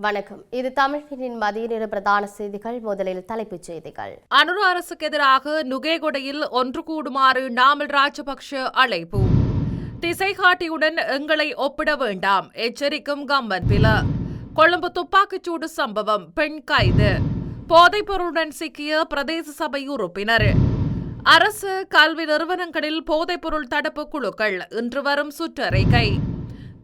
வணக்கம். இது தமிழ்நின் மதிய நேர பிரதான செய்திகள். முதலில் தலைப்புச் செய்திகள். அனுர அரசுக்கு எதிராக நுகேகொடையில் ஒன்று கூடுமாறு நாமல் ராஜபக்ஷ அழைப்பு. திசைகாட்டியுடன் எங்களை ஒப்பிட வேண்டாம். எச்சரிக்கும் கம்பன்பில கொழும்பு துப்பாக்கிச்சூடு சம்பவம். பெண் கைது. போதைப்பொருளுடன் சிக்கிய பிரதேச சபை உறுப்பினர். அரசு கல்வி நிறுவனங்களில் போதைப்பொருள் தடுப்பு குழுக்கள் இன்று வரும் சுற்றறிக்கை.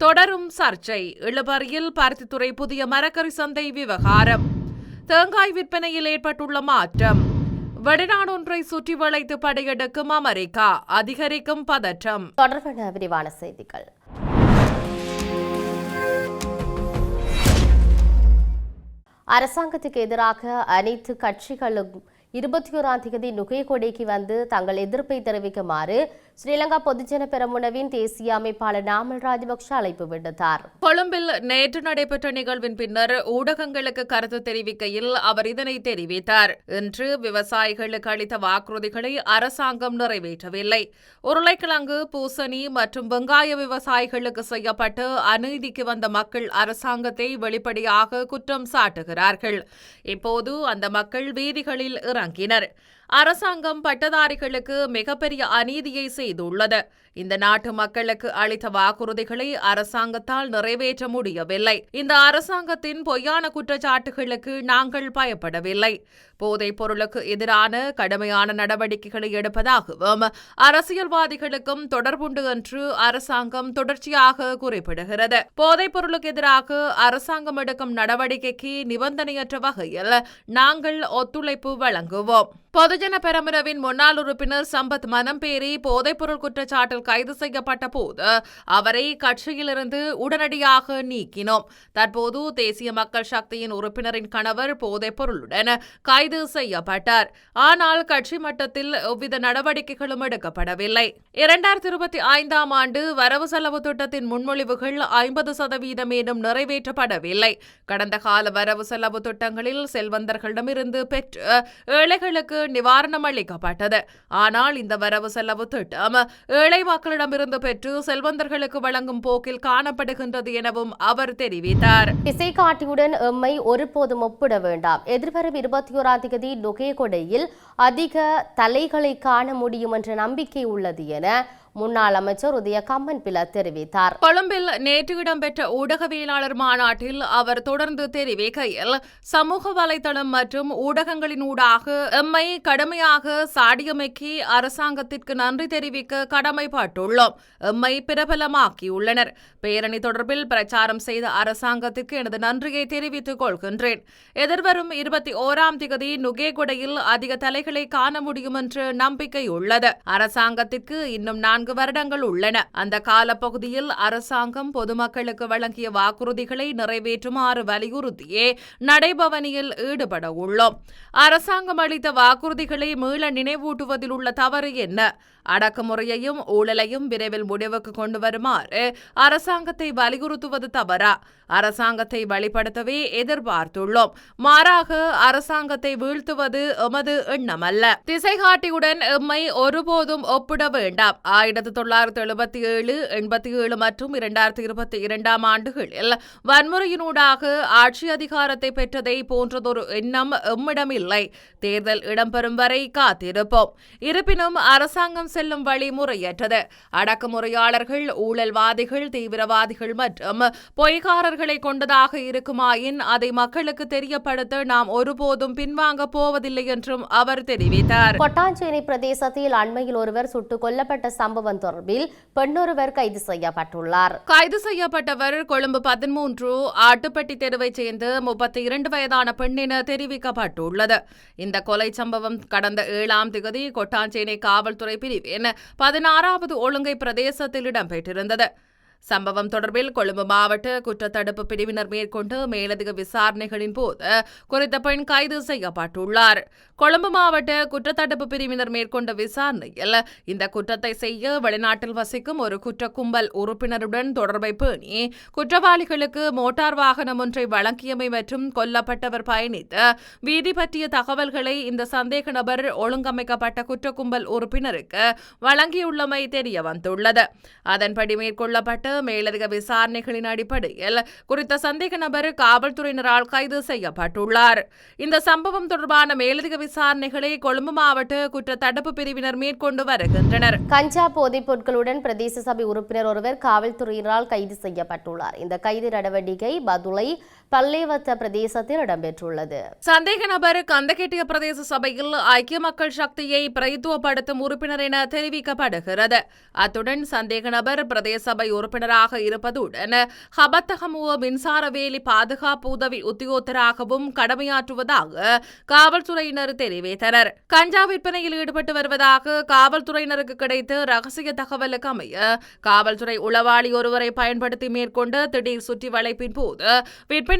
தொடரும் சர்ச்சை. இழுபறியில் பருத்தித்துறை புதிய மரக்கறி சந்தை விவகாரம். தேங்காய் விற்பனையில் ஏற்பட்டுள்ள மாற்றம். வெளிநாடொன்றை சுற்றி வளைத்து படையெடுக்கும் அமெரிக்கா. அதிகரிக்கும் பதற்றம். தொடர்பான விரிவான செய்திகள். அரசாங்கத்துக்கு எதிராக அனைத்து கட்சிகளும் இருபத்தி ஓராம் தேதி நுகைகொடைக்கு வந்து தங்கள் எதிர்ப்பை தெரிவிக்குமாறு ஸ்ரீலங்கா பொதுஜன பெரமுனவின் தேசிய அமைப்பாளர் நாமல் ராஜபக்ஷ அழைப்பு விடுத்தார். கொழும்பில் நேற்று நடைபெற்ற நிகழ்வின் பின்னர் ஊடகங்களுக்கு கருத்து தெரிவிக்கையில் அவர் இதனை தெரிவித்தார். இன்று விவசாயிகளுக்கு அளித்த வாக்குறுதிகளை அரசாங்கம் நிறைவேற்றவில்லை. உருளைக்கிழங்கு பூசணி மற்றும் வெங்காய விவசாயிகளுக்கு செய்யப்பட்டு அநீதிக்கு வந்த மக்கள் அரசாங்கத்தை வெளிப்படையாக குற்றம் சாட்டுகிறார்கள். இப்போது அந்த மக்கள் வீதிகளில் இறங்கினர். அரசாங்கம் பட்டதாரிகளுக்கு மிகப்பெரிய அநீதியை செய்துள்ளது. இந்த நாட்டு மக்களுக்கு அளித்த வாக்குறுதிகளை அரசாங்கத்தால் நிறைவேற்ற முடியவில்லை. இந்த அரசாங்கத்தின் பொய்யான குற்றச்சாட்டுகளுக்கு நாங்கள் பயப்படவில்லை. போதைப் பொருளுக்கு எதிரான கடுமையான நடவடிக்கைகளை எடுப்பதாகவும் அரசியல்வாதிகளுக்கும் தொடர்புண்டு என்று அரசாங்கம் தொடர்ச்சியாக குறிப்பிடுகிறது. போதைப் பொருளுக்கு எதிராக அரசாங்கம் எடுக்கும் நடவடிக்கைக்கு நிபந்தனையற்ற வகையில் நாங்கள் ஒத்துழைப்பு வழங்குவோம். பொதுஜன பெரமுரவின் முன்னாள் உறுப்பினர் சம்பத் மனம்பேரி போதைப்பொருள் குற்றச்சாட்டில் கைது செய்யப்பட்ட போது அவரை கட்சியிலிருந்து உடனடியாக நீக்கினோம். தற்போது தேசிய மக்கள் சக்தியின் உறுப்பினரின் கணவர் போதைப் பொருளுடன் கைது செய்யப்பட்டார். ஆனால் கட்சி மட்டத்தில் எவ்வித நடவடிக்கைகளும் எடுக்கப்படவில்லை. இரண்டாயிரத்தி இருபத்தி ஐந்தாம் ஆண்டு வரவு செலவு திட்டத்தின் முன்மொழிவுகள் ஐம்பது சதவீதமேனும் நிறைவேற்றப்படவில்லை. கடந்த கால வரவு செலவு திட்டங்களில் செல்வந்தர்களிடமிருந்து பெற்று ஏழைகளுக்கு நிவாரணம் அளிக்கப்பட்டது. ஆனால் இந்த வரவு செலவு திட்டம் ஏழை மக்களிடமிருந்து பெற்று செல்வந்தர்களுக்கு வழங்கும் போக்கில் காணப்படுகின்றது எனவும் அவர் தெரிவித்தார். இசைக்காட்டியுடன் எம்மை ஒருபோதும் ஒப்பிட வேண்டாம். எதிர்வரும் இருபத்தி ஓராம் தேதி நுகைகொடையில் அதிக தலைகளை காண முடியும் என்ற நம்பிக்கை உள்ளது என முன்னாள் அமைச்சர் உதய கம்மன் பில தெரிவித்தார். கொழும்பில் நேற்று இடம்பெற்ற ஊடகவியலாளர் மாநாட்டில் அவர் தொடர்ந்து தெரிவிக்கையில் சமூக வலைதளம் மற்றும் ஊடகங்களின் ஊடாக எம்மை கடுமையாக சாடியமைக்கி அரசாங்கத்திற்கு நன்றி தெரிவிக்க கடமைப்பட்டுள்ளோம் எம்மை பிரபலமாக்கியுள்ளனர். பேரணி தொடர்பில் பிரச்சாரம் செய்த அரசாங்கத்திற்கு எனது நன்றியை தெரிவித்துக் கொள்கின்றேன். எதிர்வரும் இருபத்தி ஓராம் திகதி நுகேகுடையில் அதிக தலைகளை காண முடியும் என்று நம்பிக்கை உள்ளது அரசாங்கத்திற்கு இன்னும் நான் நான்கு வருடங்கள் உள்ளன. அந்த காலப்பகுதியில் அரசாங்கம் பொதுமக்களுக்கு வழங்கிய வாக்குறுதிகளை நிறைவேற்றுமாறு வலியுறுத்தியே நடைபவனியில் ஈடுபட உள்ளோம். அரசாங்கம் அளித்த வாக்குறுதிகளை மீள நினைவூட்டுவதில் உள்ள தவறு என்ன? அடக்குமுறையையும் ஊழலையும் விரைவில் முடிவுக்கு கொண்டு வருமாறு அரசாங்கத்தை வலியுறுத்துவது தவறா? அரசாங்கத்தை வழிபடுத்தவே எதிர்பார்த்துள்ளோம். மாறாக அரசாங்கத்தை வீழ்த்துவது எமது எண்ணமல்ல. திசைகாட்டியுடன் எம்மை ஒருபோதும் ஒப்பிட வேண்டாம். ஆயிரத்தி தொள்ளாயிரத்தி எழுபத்தி ஏழு எண்பத்தி ஏழு மற்றும் இரண்டாயிரத்தி இருபத்தி இரண்டாம் ஆண்டுகளில் வன்முறையினூடாக ஆட்சி அதிகாரத்தை பெற்றதை போன்றதொரு எண்ணம் எம்மிடம் இல்லை தேர்தல் இடம்பெறும் வரை காத்திருப்போம். இருப்பினும் அரசாங்கம் செல்லும் வழி முறையற்றது. அடக்குமுறையாளர்கள் ஊழல்வாதிகள் தீவிரவாதிகள் மற்றும் பொய்காரர்களை கொண்டதாக இருக்குமாயின் அதை மக்களுக்கு தெரியப்படுத்த நாம் ஒருபோதும் பின்வாங்க போவதில்லை என்றும் அவர் தெரிவித்தார். கொட்டாஞ்சேரி பிரதேசத்தில் அண்மையில் ஒருவர் சுட்டுக் கொல்லப்பட்ட சம்பவம் தொடர்பில் பெண்ணொருவர் கைது செய்யப்பட்டுள்ளார். கைது செய்யப்பட்டவர் கொழும்பு பதிமூன்று ஆட்டுப்பட்டி தெருவைச் சேர்ந்த முப்பத்தி இரண்டு வயதான பெண் என தெரிவிக்கப்பட்டுள்ளது. இந்த கொலை சம்பவம் கடந்த ஏழாம் திகதி கொட்டாஞ்சேனை காவல்துறை என பதினாறாவது ஒழுங்கை பிரதேசத்தில் இடம்பெற்றிருந்தது. சம்பவம் தொடர்பில் கொழும்பு மாவட்ட குற்றத்தடுப்பு பிரிவினர் மேற்கொண்டு மேலதிக விசாரணைகளின் போது குறித்த பெண் கைது செய்யப்பட்டுள்ளார். கொழும்பு மாவட்ட குற்றத்தடுப்பு பிரிவினர் மேற்கொண்ட விசாரணையில் இந்த குற்றத்தை செய்ய வெளிநாட்டில் வசிக்கும் ஒரு குற்ற கும்பல் உறுப்பினருடன் தொடர்பை பேணி குற்றவாளிகளுக்கு மோட்டார் வாகனம் ஒன்றை வழங்கியமை மற்றும் கொல்லப்பட்டவர் பயணித்த வீதி பற்றிய தகவல்களை இந்த சந்தேக நபர் ஒழுங்கமைக்கப்பட்ட குற்ற கும்பல் உறுப்பினருக்கு வழங்கியுள்ளமை தெரிய வந்துள்ளது அதன்படி மேற்கொள்ளப்பட்ட மேலதிக விசாரணைகளின் அடிப்படையில் குறித்த சந்தேக நபர் காவல்துறையினரால் கைது செய்யப்பட்டுள்ளார். இந்த சம்பவம் தொடர்பான மேலதிக விசாரணைகளை கொழும்பு மாவட்ட குற்ற தடுப்பு பிரிவினர் மேற்கொண்டு வருகின்றனர். கஞ்சா போதைப் பொருட்களுடன் பிரதேச சபை உறுப்பினர் ஒருவர் காவல்துறையினரால் கைது செய்யப்பட்டுள்ளார். இந்த கைது நடவடிக்கை பதுளை பல்லேவத்த பிரதேசத்தில் இடம்பெற்றுள்ளது. சந்தேக நபர் கந்தகெட்டிய பிரதேச சபையில் ஐக்கிய மக்கள் சக்தியை பிரதித்துவப்படுத்தும் உறுப்பினர் என தெரிவிக்கப்படுகிறது. அத்துடன் சந்தேக நபர் பிரதேச சபை உறுப்பினராக இருப்பதுடன் ஹபத்தகமுவ மின்சார வேலி பாதுகாப்பு உதவி உத்தியோகத்தராகவும் கடமையாற்றுவதாக காவல்துறையினர் தெரிவித்தனர். கஞ்சா விற்பனையில் ஈடுபட்டு வருவதாக காவல்துறையினருக்கு கிடைத்த ரகசிய தகவலுக்கு அமைய காவல்துறை உளவாளி ஒருவரை பயன்படுத்தி மேற்கொண்ட திடீர் சுற்றி வளைப்பின் போது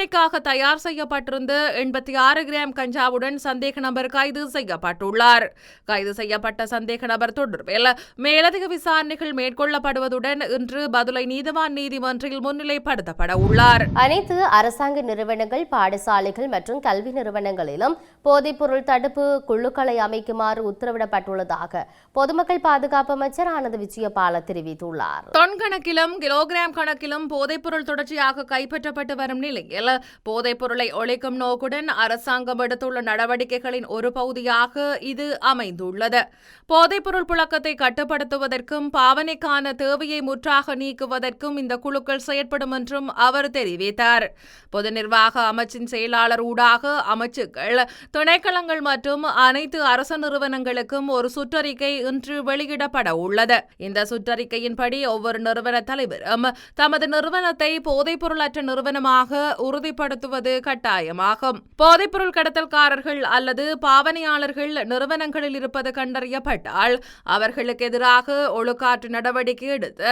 விற்பனைக்காக தயார் செய்யப்பட்டிருந்த எண்பத்தி ஆறு கிராம் கஞ்சாவுடன் சந்தேக நபர் கைது செய்யப்பட்டுள்ளார். கைது செய்யப்பட்ட சந்தேக நபர் தொடர்பில் மேலதிக விசாரணைகள் மேற்கொள்ளப்படுவதுடன் இன்று பதுளை நீதிவான் நீதிமன்றில் முன்னிலைப்படுத்தப்பட உள்ளார். அனைத்து அரசாங்க நிறுவனங்கள் பாடசாலைகள் மற்றும் கல்வி நிறுவனங்களிலும் போதைப்பொருள் தடுப்பு குழுக்களை அமைக்குமாறு உத்தரவிடப்பட்டுள்ளதாக பொதுமக்கள் பாதுகாப்பு அமைச்சர் ஆனந்த் விஜயபால தெரிவித்துள்ளார். தொன் கணக்கிலும் கிலோகிராம் கணக்கிலும் போதைப்பொருள் தொடர்ச்சியாக கைப்பற்றப்பட்டு வரும் நிலையில் போதைப்பொருளை ஒழிக்கும் நோக்குடன் அரசாங்கம் எடுத்துள்ள நடவடிக்கைகளின் ஒரு பகுதியாக இது அமைந்துள்ளது. போதைப்பொருள் புழக்கத்தை கட்டுப்படுத்துவதற்கும் பாவனைக்கான தேவையை முற்றாக நீக்குவதற்கும் இந்த குழுக்கள் செயற்படும் என்றும் அவர் தெரிவித்தார். பொது நிர்வாக அமைச்சின் செயலாளர் ஊடாக அமைச்சுக்கள் துணைக்களங்கள் மற்றும் அனைத்து அரசு நிறுவனங்களுக்கும் ஒரு சுற்றறிக்கை இன்று வெளியிடப்பட உள்ளது. இந்த சுற்றறிக்கையின்படி ஒவ்வொரு நிறுவன தலைவரும் தமது நிறுவனத்தை போதைப்பொருளற்ற நிறுவனமாக உறுதிப்படுத்துவது கட்டாயமாகும். போதைப்பொருள் கடத்தல்காரர்கள் அல்லது பாவனையாளர்கள் நிறுவனங்களில் இருப்பது கண்டறியப்பட்டால் அவர்களுக்கு எதிராக ஒழுக்காற்று நடவடிக்கை எடுத்து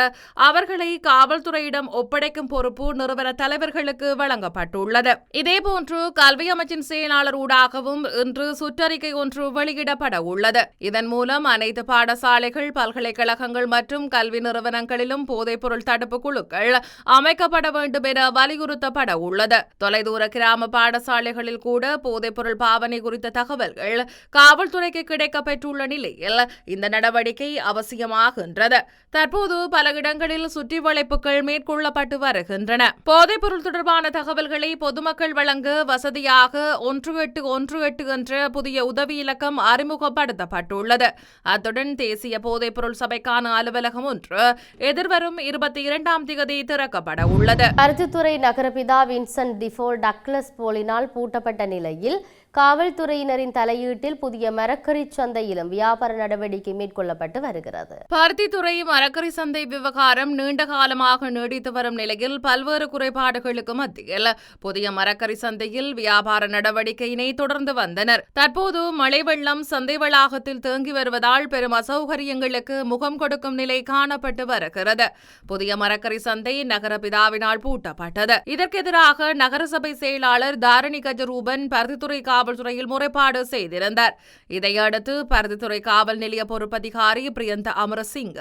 அவர்களை காவல்துறையிடம் ஒப்படைக்கும் பொறுப்பு நிறுவன தலைவர்களுக்கு வழங்கப்பட்டுள்ளது. இதேபோன்று கல்வி அமைச்சின் செயலாளர் ஊடாகவும் இன்று சுற்றறிக்கை ஒன்று வெளியிடப்பட உள்ளது. இதன் மூலம் அனைத்து பாடசாலைகள் பல்கலைக்கழகங்கள் மற்றும் கல்வி நிறுவனங்களிலும் போதைப்பொருள் தடுப்பு குழுக்கள் அமைக்கப்பட வேண்டும் என வலியுறுத்தப்பட உள்ளது. தொலைதூர கிராம பாடசாலைகளில் கூட போதைப்பொருள் பாவனை குறித்த தகவல்கள் காவல்துறைக்கு கிடைக்கப் பெற்றுள்ள நிலையில் இந்த நடவடிக்கை அவசியமாகின்றது. தற்போது பல இடங்களில் சுற்றி வளைப்புகள் மேற்கொள்ளப்பட்டு வருகின்றன. போதைப்பொருள் தொடர்பான தகவல்களை பொதுமக்கள் வழங்க வசதியாக ஒன்று எட்டு ஒன்று எட்டு என்ற புதிய உதவி இலக்கம் அறிமுகப்படுத்தப்பட்டுள்ளது. அத்துடன் தேசிய போதைப்பொருள் சபைக்கான அலுவலகம் ஒன்று எதிர்வரும் இருபத்தி இரண்டாம் தேதி திறக்கப்பட உள்ளது. பருத்தித்துறை நகரபிதா வின்சென்ட் டிஃபோர் டக்ளஸ் போலினால் பூட்டப்பட்ட நிலையில் காவல்துறையினரின் தலையீட்டில் புதிய மரக்கறி சந்தையிலும் வியாபார நடவடிக்கை மேற்கொள்ளப்பட்டு வருகிறது. பருத்தித்துறை மரக்கறி சந்தை விவகாரம் நீண்ட காலமாக நீடித்து வரும் நிலையில் பல்வேறு குறைபாடுகளுக்கு மத்தியில் புதிய மரக்கறி சந்தையில் வியாபார நடவடிக்கையினை தொடர்ந்து வந்தனர். தற்போது மழை வெள்ளம் சந்தை வளாகத்தில் தேங்கி வருவதால் பெரும் அசௌகரியங்களுக்கு முகம் கொடுக்கும் நிலை காணப்பட்டு வருகிறது. புதிய மரக்கறி சந்தை நகர பிதாவினால் பூட்டப்பட்டது. இதற்கெதிராக நகரசபை செயலாளர் தாரணி கஜரூபன் பருத்தித்துறை காவல்துறையில் முறைப்பாடு செய்திருந்தார். இதையடுத்து பருத்தித்துறை காவல் நிலைய பொறுப்பதிகாரி பிரியந்த அமரசிங்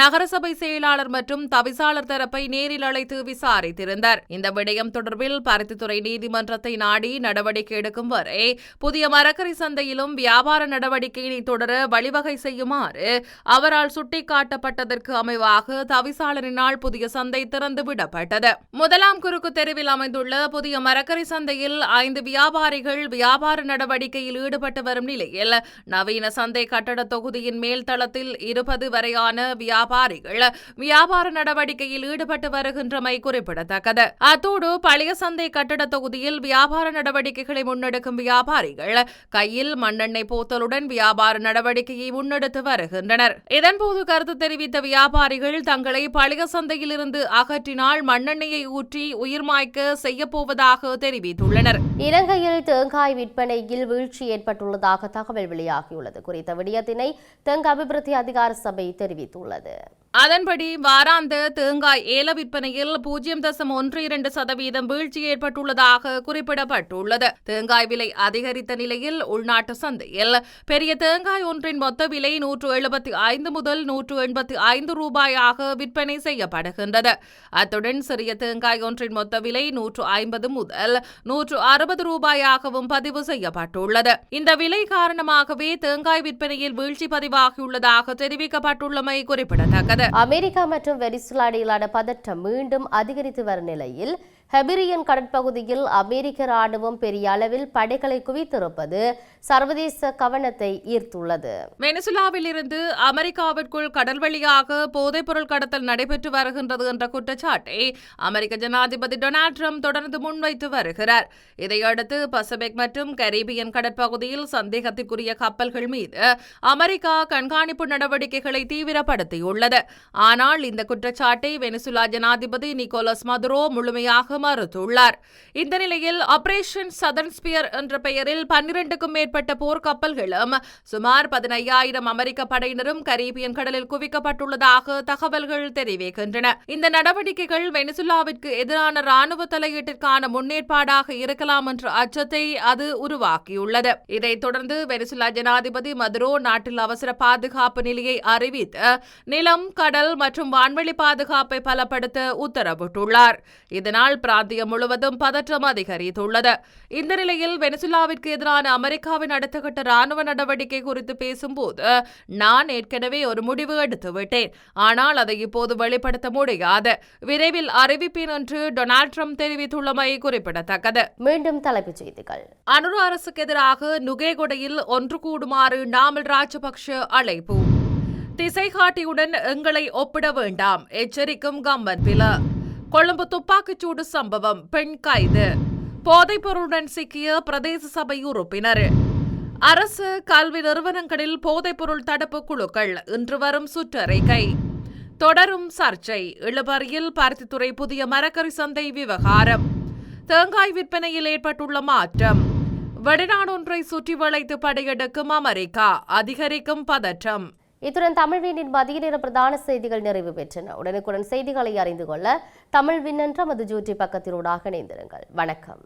நகரசபை செயலாளர் மற்றும் தவிசாளர் தரப்பை நேரில் அழைத்து விசாரித்திருந்தார். இந்த விடயம் தொடர்பில் பருத்தித்துறை நீதிமன்றத்தை நாடி நடவடிக்கை எடுக்கும் வரை புதிய மரக்கறி சந்தையிலும் வியாபார நடவடிக்கையினை தொடர வழிவகை செய்யுமாறு அவரால் சுட்டிக்காட்டப்பட்டதற்கு அமைவாக தவிசாளரினால் புதிய சந்தை திறந்து விடப்பட்டது முதலாம் குறுக்கு தெருவில் அமைந்துள்ள புதிய மரக்கறி சந்தையில் ஐந்து வியாபாரிகள் வியாபார வியாபார நடவடிக்கையில் ஈடுபட்டு வரும் நிலையில் நவீன சந்தை கட்டட தொகுதியின் மேல்தளத்தில் இருபது வரையான வியாபாரிகள் வியாபார நடவடிக்கையில் ஈடுபட்டு வருகின்றமை குறிப்பிடத்தக்கது. அத்தோடு பழைய சந்தை கட்டட தொகுதியில் வியாபார நடவடிக்கைகளை முன்னெடுக்கும் வியாபாரிகள் கையில் மண்ணெண்ணெய் போத்தலுடன் வியாபார நடவடிக்கையை முன்னெடுத்து வருகின்றனர். இதன்போது கருத்து தெரிவித்த வியாபாரிகள் தங்களை பழைய சந்தையில் இருந்து அகற்றினால் மண்ணெண்ணெயை ஊற்றி உயிர்மாய்க்க செய்யப்போவதாக தெரிவித்துள்ளனர். இலங்கையில் தேங்காய் விற்பனையில் வீழ்ச்சி ஏற்பட்டுள்ளதாக தகவல் வெளியாகியுள்ளது. குறித்த விடயத்தினை தேங்காய் அபிவிருத்தி அதிகார சபை தெரிவித்துள்ளது. அதன்படி வாராந்த தேங்காய் ஏல விற்பனையில் பூஜ்ஜியம் தசம் ஒன்று இரண்டு சதவீதம் வீழ்ச்சி ஏற்பட்டுள்ளதாக குறிப்பிடப்பட்டுள்ளது. தேங்காய் விலை அதிகரித்த நிலையில் உள்நாட்டு சந்தையில் பெரிய தேங்காய் ஒன்றின் மொத்த விலை நூற்று எழுபத்தி ஐந்து முதல் நூற்று எண்பத்தி ஐந்து ரூபாயாக விற்பனை செய்யப்படுகின்றது. அத்துடன் சிறிய தேங்காய் ஒன்றின் மொத்த விலை நூற்று நூற்று ஐம்பது முதல் நூற்று அறுபது ரூபாயாகவும் பதிவு செய்யப்பட்டுள்ளது. இந்த விலை காரணமாகவே தேங்காய் விற்பனையில் வீழ்ச்சி பதிவாகியுள்ளதாக தெரிவிக்கப்பட்டுள்ளமை குறிப்பிடத்தக்கது. அமெரிக்கா மற்றும் வெனிசுலா இடையிலான பதற்றம் மீண்டும் அதிகரித்து வரும் நிலையில் ஹெபிரியன் கடற்பகுதியில் அமெரிக்க ராணுவம் பெரிய அளவில் படைகளை குவித்திருப்பது சர்வதேச கவனத்தை ஈர்த்துள்ளது. வெனிசுலாவில் இருந்து அமெரிக்காவிற்குள் கடல் வழியாக போதைப்பொருள் கடத்தல் நடைபெற்று வருகின்றது என்ற குற்றச்சாட்டை அமெரிக்க ஜனாதிபதி டொனால்ட் ட்ரம்ப் தொடர்ந்து முன்வைத்து வருகிறார். இதையடுத்து பசிபிக் மற்றும் கரீபியன் கடற்பகுதியில் சந்தேகத்திற்குரிய கப்பல்கள் மீது அமெரிக்கா கண்காணிப்பு நடவடிக்கைகளை தீவிரப்படுத்தியுள்ளது. ஆனால் இந்த குற்றச்சாட்டை வெனிசுலா ஜனாதிபதி நிக்கோலஸ் மதுரோ முழுமையாக மறுத்துள்ளார் இந்த நிலையில் ஆபரேஷன் சதர்ன் ஸ்பியர் என்ற பெயரில் பன்னிரண்டுக்கும் மேற்பட்ட போர்க்கப்பல்களும் சுமார் பதினையாயிரம் அமெரிக்க படையினரும் கரீபியன் கடலில் குவிக்கப்பட்டுள்ளதாக தகவல்கள் தெரிவிக்கின்றன. இந்த நடவடிக்கைகள் வெனிசுலாவிற்கு எதிரான ராணுவ தலையீட்டிற்கான முன்னேற்பாடாக இருக்கலாம் என்ற அச்சத்தை அது உருவாக்கியுள்ளது. இதைத் தொடர்ந்து வெனிசுலா ஜனாதிபதி மதுரோ நாட்டில் அவசர பாதுகாப்பு நிலையை அறிவித்து நிலம் கடல் மற்றும் வான்வெளி பாதுகாப்பை பலப்படுத்த உத்தரவிட்டுள்ளார். இதனால் பிராந்தியம் முழுவதும் பதற்றம் அதிகரித்துள்ளது. இந்த நிலையில் வெனிசுலாவிற்கு எதிரான அமெரிக்காவின் அடுத்த கட்ட ராணுவ நடவடிக்கை குறித்து பேசும்போது நான் ஏற்கனவே ஒரு முடிவு எடுத்துவிட்டேன். ஆனால் அதை இப்போது வெளிப்படுத்த முடியாது. விரைவில் அறிவிப்பேன் என்று டொனால்ட் ட்ரம்ப் தெரிவித்துள்ளமை குறிப்பிடத்தக்கது. மீண்டும் தலைப்புச் செய்திகள். அனுர அரசுக்கு எதிராக நுகேகொடையில் ஒன்று கூடுமாறு நாமல் ராஜபக்ஷ அழைப்பு. திசைகாட்டியுடன் எங்களை ஒப்பிட வேண்டாம். எச்சரிக்கும் கம்பன் பில கொழும்பு துப்பாக்கிச்சூடு சம்பவம் பெண் கைது. போதைப்பொருளுடன் சிக்கிய பிரதேச சபை உறுப்பினர். அரசு கல்வி நிறுவனங்களில் போதைப்பொருள் தடுப்பு குழுக்கள் இன்று வரும் சுற்றறிக்கை. தொடரும் சர்ச்சை இழுபறியில் பருத்தித்துறை புதிய மரக்கறி சந்தை விவகாரம். தேங்காய் விற்பனையில் ஏற்பட்டுள்ள மாற்றம். வெளிநாடொன்றை சுற்றி வளைத்து படையெடுக்கும் அமெரிக்கா அதிகரிக்கும் பதற்றம். இத்துடன் தமிழ்வீனின் மதிய நேர பிரதான செய்திகள் நிறைவு பெற்றன. உடனுக்குடன் செய்திகளை அறிந்து கொள்ள தமிழ் என்ற மது ஜூட்டி பக்கத்தினூடாக இணைந்திருங்கள். வணக்கம்.